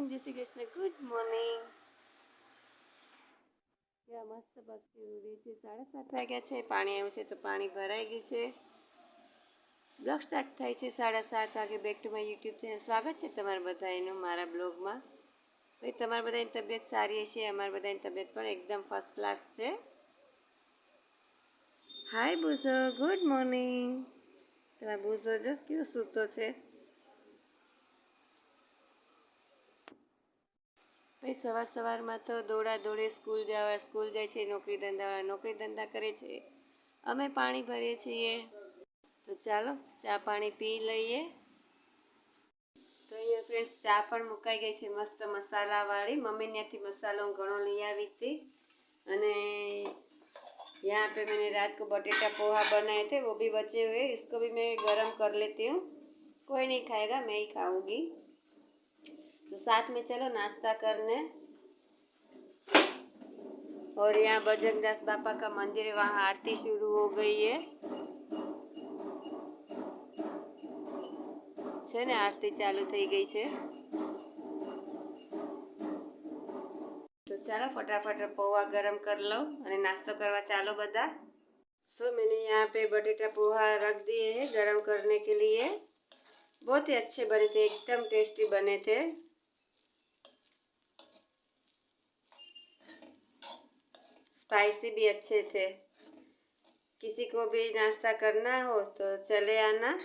And જય Krishna good morning મસ્ત ભક્તિ ઉડી છે સાડા સાત વાગ્યા છે. પાણી આવ્યું છે તો પાણી ભરાઈ ગયું છે. બ્લોગ સ્ટાર્ટ થાય છે સાડા સાત વાગે. Back to my YouTube channel સ્વાગત છે તમારા બધાનું મારા બ્લોગમાં ભાઈ, તમારા બધાની તબિયત સારી હશે? અમારા બધાની તબિયત પણ એકદમ ફર્સ્ટ ક્લાસ છે. હાય બુઝો ગુડ મોર્નિંગ તમારા બુઝો જો કેવો સૂતો છે? ભાઈ સવાર સવારમાં તો દોડા દોડે સ્કૂલ જવા સ્કૂલ જાય છે નોકરી ધંધાવાળા નોકરી ધંધા કરે છે અમે પાણી ભરીએ છીએ તો ચાલો ચા પાણી પી લઈએ તો અહીંયા ફ્રેન્ડ્સ ચા પણ મુકાઈ ગઈ છે મસ્ત મસાલાવાળી મમ્મી ત્યાંથી મસાલો હું ઘણો લઈ આવી હતી અને यहाँ पे मैंने रात को बटेटा पोहा बनाए थे वो भी बचे हुए इसको भी मैं गरम कर लेती हूँ कोई नहीं खाएगा मैं ही खाऊंगी तो साथ में चलो नाश्ता करने और यहाँ बजरंगदास बापा का मंदिर है वहाँ आरती शुरू हो गई है છે ને આરતી ચાલુ થઈ ગઈ છે तो चलो फटाफट पोहा गरम कर लो અને नाश्ता करवा चालो बदा सो मैंने यहाँ पे बटेटा पोहा रख दिए हैं गरम करने के लिए बहुत ही अच्छे बने थे एकदम टेस्टी बने थे स्पाइसी भी अच्छे थे किसी को भी नाश्ता करना हो तो चले आना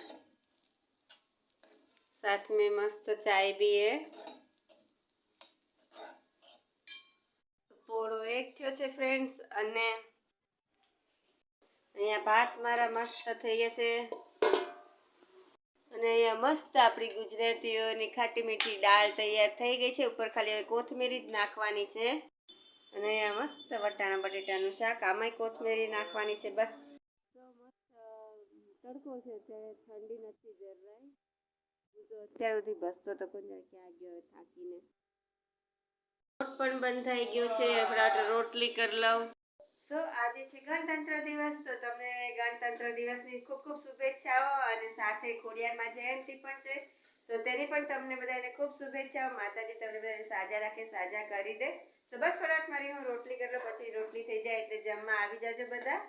साथ में मस्त चाय भी है પોળો એક થયો છે ફ્રેન્ડ્સ અને અહીંયા ભાત મારા મસ્ત થઈ ગયા છે અને અહીંયા મસ્ત આપણી ગુજરાતીઓની ખાટી મીઠી દાળ તૈયાર થઈ ગઈ છે ઉપર ખાલી હવે કોથમીરી જ નાખવાની છે અને અહીંયા મસ્ત વટાણા બટેટાનું શાક. આમાંય કોથમીરી નાખવાની છે બસ. તડકો છે અત્યારે ઠંડી નથી જરાય. તો અત્યાર સુધી બસતો તો કોઈ ક્યાં ગયો થાકીને. રોટ પણ બંધ થઈ ગયો છે. ફટાફટ રોટલી કરી લઉં. તો આજે છે ગણતંત્ર દિવસ તો તમને ગણતંત્ર દિવસની ખૂબ ખૂબ શુભેચ્છાઓ અને સાથે ખોડિયારમાં જયંતિ પણ છે. તો તેની પણ તમને બધાને ખૂબ શુભેચ્છાઓ. માતાજી તમને બધાને સાજા રાખે સાજા કરી દે. તો બસ ફટાફટ મારી હું રોટલી કરી લઉં પછી રોટલી થઈ જાય એટલે જમવા આવી જાજો બધા.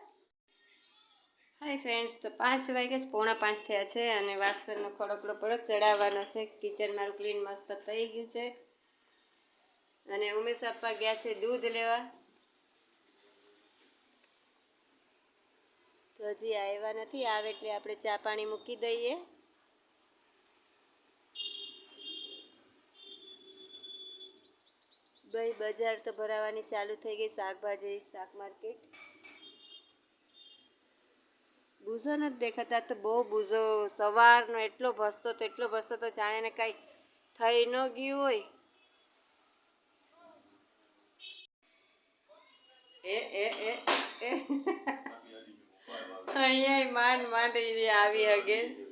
હાય ફ્રેન્ડ્સ તો પાંચ વાગ્યા જ પોણા પાંચ થયા છે અને વાસણનો ખડકડો પડો ચડાવવાનો છે. કિચન મારું ક્લીન મસ્ત થઈ ગયું છે. અને ઉમેશ આપવા ગયા છે દૂધ લેવા. તો હજી આવ્યા નથી, આવે એટલે આપણે ચા પાણી મૂકી દઈએ. ભાઈ, બજાર તો ભરાવાની ચાલુ થઈ ગઈ, શાકભાજી, શાક માર્કેટ. બૂઝો નથી દેખાતા, તો બહુ બૂઝો. સવારનો એટલો ભસતો તો, એટલો ભસતો તો જાણે ને કાંઈ થઈ ન ગયું હોય. એ એ એ અહીંયા માંડ માંડ આવી હગે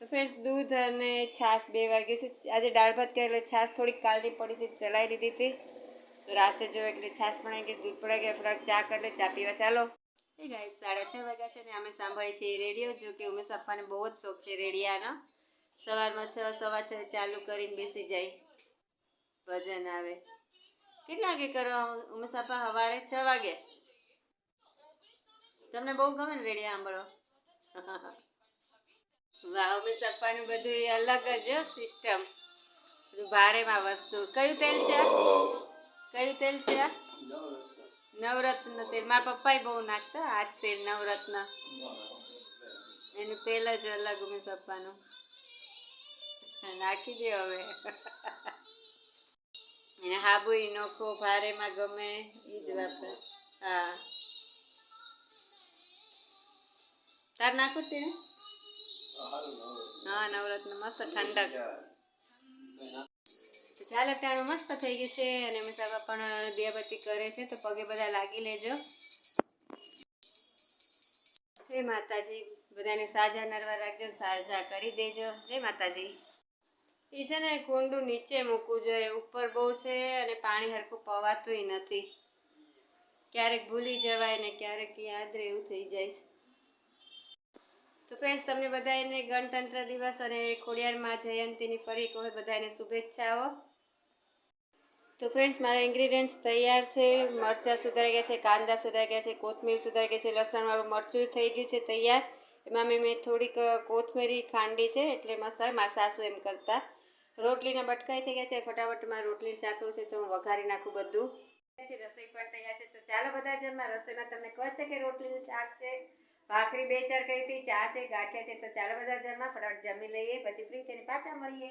તો ફ્રેન્ડ્સ દૂધ અને છાશ બે વાગ્યું છે. આજે દાળ ભાત કરેલો છાશ થોડીક કાલની પડી હતી ચલાવી દીધી હતી. તો રાતે જોયું એટલે છાશ પણ ગઈ દૂધ પડાઈ ગયા ફટાફટ ચા કરી ચા પીવા ચાલો. એ ગાય સાડા છ વાગ્યા છે ને અમે સાંભળીએ છીએ રેડિયો, જો કે ઉમેશ આપવાને બહુ જ શોખ છે રેડિયાનો. સવારમાં છ, સવા છ ચાલુ કરીને બેસી જાય. ભજન આવે. કેટલા વાગે કરો ઉમેશ આપા? સવારે છ વાગે. તમને બહુ ગમે ને રેડિયા સાંભળો? વાહ ઉમેશ આપવાનું બધું અલગ જ સિસ્ટમ બધું ભારેમાં વસ્તુ. કયું તેલ છે? કયું તેલ છે? નવરત્ન તેલ. મારા પપ્પાએ બહુ નાખતા આજ તેલ નવરત્ન. એનું તેલ જ અલગ ઉમેશ પપ્પાનું નાખી દે હવે. એને હાબુ એ નોખો, ભારેમાં ગમે એ જ વાપરે. હા. તાર નાખું તે હા નવરત્ન મસ્ત ઠંડક. ચાલ અત્યારે મસ્ત થઈ ગયું છે અને મિસાબા પણ દિયાબત્તી કરે છે, તો પગે બધા લાગી લેજો. હે માતાજી. બધાને સાજા નરવા રાખજો સાજા કરી દેજો. જય માતાજી. એ છે ને કુંડું નીચે મૂકવું જોઈએ. ઉપર બહુ છે અને પાણી હરખું પવાતુંય નથી. ક્યારેક ભૂલી જવાય ને ક્યારેક યાદ રહેવું થઈ જાય તો ફ્રેન્ડ્સ તમને બધાને ગણતંત્ર દિવસ અને ખોડિયારમાં જયંતીની ફરી કહો બધાને શુભેચ્છાઓ. તો ફ્રેન્ડ્સ મારા ઇન્ગ્રીડિયન્ટ્સ તૈયાર છે. મરચાં સુધારી ગયા છે, કાંદા સુધારી ગયા છે, કોથમીર સુધારી ગઈ છે, લસણવાળું મરચું થઈ ગયું છે તૈયાર. એમાં મેં મેં થોડીક કોથમીરી ખાંડી છે, એટલે આવે મારા સાસુ એમ કરતા. રોટલીના બટકાઈ થઈ ગયા છે, ફટાફટ મારે રોટલી શાકરું છે, તો હું વઘારી નાખું બધું. રસોઈ પણ તૈયાર છે, તો ચાલો બધા જમવા. રસોઈમાં તમને ખબર છે કે રોટલીનું શાક છે? ભાખરી બે ચાર કરી હતી? ચા છે ગાંઠિયા છે તો ચાલો બધા જમવા ફટાફટ જમી લઈએ પછી ફ્રી થઈને પાછા મળીએ.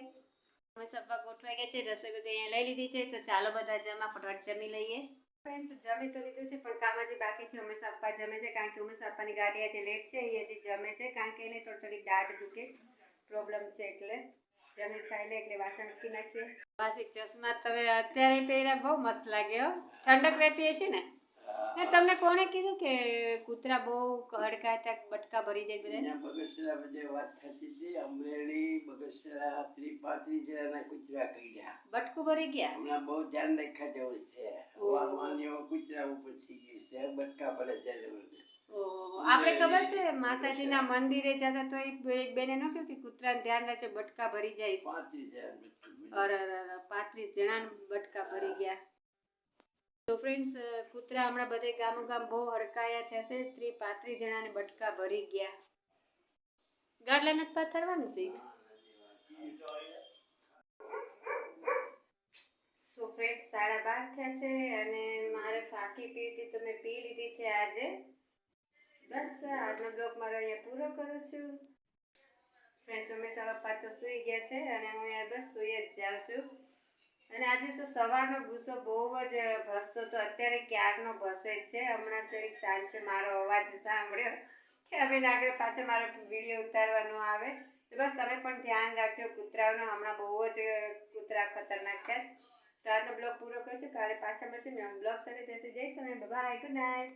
અમે સબ્બા ગોઠવાઈ ગયા છે રસોઈ બધી અહીંયા લઈ લીધી છે તો ચાલો બધા જમવા ફટાફટ જમી લઈએ. ફ્રેન્ડ્સ જમી તો લીધું છે પણ કામ હજી બાકી છે ઉમેશ અપ્પા જમે છે કારણ કે ઉમેશ અપ્પાની ગાડી આજે લેટ છે એ હજી જમે છે કારણ કે એને થોડી થોડી દાઢ દુખે પ્રોબ્લેમ છે એટલે જમી ખાઈ લે એટલે વાસણ મૂકી નાખીએ. વાસી ચશ્મા તમે અત્યારે પહેર્યા બહુ મસ્ત લાગે હો. ઠંડક રહેતી હશે ને? ને તમને કોણે કીધું કે કૂતરા બહુ હડકાતા બટકા ભરી જાય બધા બગસરા બધે વાત થતી હતી અમરેલી બગસરા ત્રિપાત્રી જણાના કૂતરા કર્યા. બટકું ભરી ગયા? હમણાં બહુ ધ્યાન રાખ્યા જેવું છે. હવામાન કૂતરા ઉપર થઈ ગયું છે બટકા ભરે છે આપણે ખબર છે માતાજીના મંદિરે જતા તો એક બેને ન કહ્યું કે કૂતરાને ધ્યાન રાખજો બટકા ભરી જાય. પાંત્રીસ જણા બટકા ભરી. ગયા. તો ફ્રેન્ડ્સ કૂતરા હમણાં બધે ગામો ગામ બહુ હડકાયા થશે, ત્રી પાંત્રીસ જણાને બટકા ભરી ગયા. ગાડલા નથી પાથરવાનું, શીખ? સો ફ્રેન્ડ્સ સાડા બાર થયા છે અને મારે ફાંકી પી હતી તો મેં પી લીધી છે આજે. બસ આજનો બ્લોગ મારો અહીંયા પૂરો કરું છું. ફ્રેન્ડ્સ અમે સવા પાંચ સૂઈ ગયા છે અને હું અહીંયા બસ સૂઈ જ જાઉં છું. અને આજે તો સવારનો ગુસ્સો બહુ જ ભસતો તો અત્યારે ક્યારનો ભસે છે? હમણાં જરીક સાંજે મારો અવાજ સાંભળ્યો કે હવે આગળ પાછો મારો વીડિયો ઉતારવાનો આવે. બસ તમે પણ ધ્યાન રાખજો, કૂતરાઓનો હમણાં બહુ જ કૂતરા ખતરનાક છે. તો આજનો બ્લોગ પૂરો કરું કાલે પાછા મળશું. નવા બ્લોગ સાથે જશે જઈશ અને બાય, ગુડ નાઇટ.